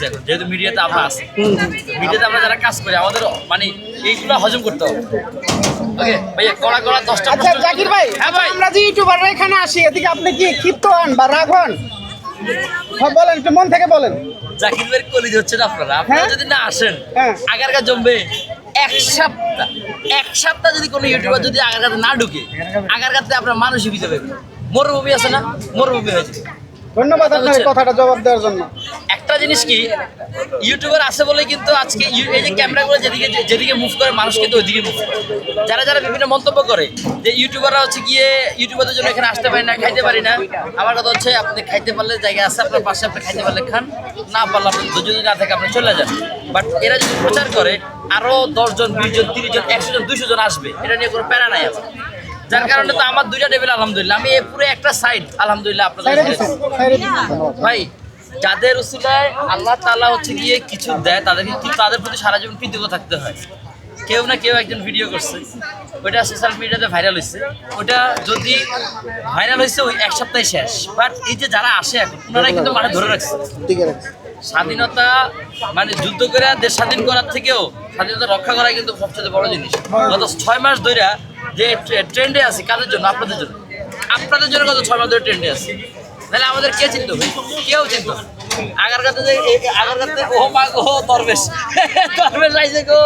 করতেছি এখন যেহেতু মিডিয়াতে আমরা আছি। মিডিয়াতে আমরা যারা কাজ করি আমাদের মানে এইগুলো হজম করতে হবে। ওকে ভাইয়া কড়া কড়া দশটা আচ্ছা জাকির ভাই আমরা যে ইউটিউবাররা এখানে আসি এদিকে আপনি কি ক্ষিপ্ত হন বা রাগ হন? বলেন একটু মন থেকে বলেন। জাকির ভাইয়ের কলিজ হচ্ছে না আপনারা আপনারা? যদি না আসেন। আগারগা জমবে? এক সপ্তাহ এক সপ্তাহ যদি কোনো ইউটিউবার যদি আগারগাতে না ঢুকে আগারগাতে আপনার মানুষই পাবে মরুভূমি আছে না? মরুভূমি হয়েছে ধন্যবাদ আপনার কথাটা জবাব দেওয়ার জন্য। একটা জিনিস কি ইউটিউবার আছে বলে কিন্তু আজকে এই যে ক্যামেরাগুলো যেদিকে যেদিকে মুভ করে মানুষ কিন্তু ওইদিকে মুভ করে। যারা যারা বিভিন্ন মন্তব্য করে যে ইউটিউবাররা হচ্ছে গিয়ে ইউটিউবারদের জন্য এখানে আসতে পারি না খাইতে পারি না আমার কথা হচ্ছে আপনি খাইতে পারলে জায়গা আছে আপনার পাশে আপনি খাইতে পারলে খান না পারলে আপনি যদি না থাকে আপনি চলে যান। বাট এরা যদি প্রচার করে আরও দশজন বিশ জন তিরিশ জন একশো জন দুশো জন আসবে এটা নিয়ে কোনো প্যারা নাই আমার। যার কারণে তো আমার দুইটা টেবিল আলহামদুলিল্লাহ। আমি পুরো একটা সাইড আলহামদুলিল্লাহ আপনাদের ভাই যাদের উসিলায় আল্লাহ তাআলা হচ্ছে গিয়ে কিছু দেয়, তাদেরকে কিন্তু তাদের প্রতি সারা জীবন কৃতজ্ঞ থাকতে হয়। কেউ না কেউ একজন ভিডিও করছে। ওইটা সোশ্যাল মিডিয়াতে ভাইরাল হয়েছে ওটা যদি ভাইরাল হয়েছে ওই এক সপ্তাহে শেষ। বাট এই যে যারা আসে এখন, ওনারাই কিন্তু মানে ধরে রাখছে। স্বাধীনতা মানে যুদ্ধ করে দেশ স্বাধীন করার থেকেও স্বাধীনতা রক্ষা করা কিন্তু সবচেয়ে বড় জিনিস। গত ছয় মাস ধরে যে ট্রেন্ডে আছে, কাদের জন্য? আপনাদের জন্য। আপনাদের জন্য গত ছয় মাস ধরে ট্রেন্ডে আছে। তাহলে আমাদের কে চিনতো কেউ চিনতো আগার কাছে আগার কাছে ও মা গো দরবেশ দরবেশ আইছে গো।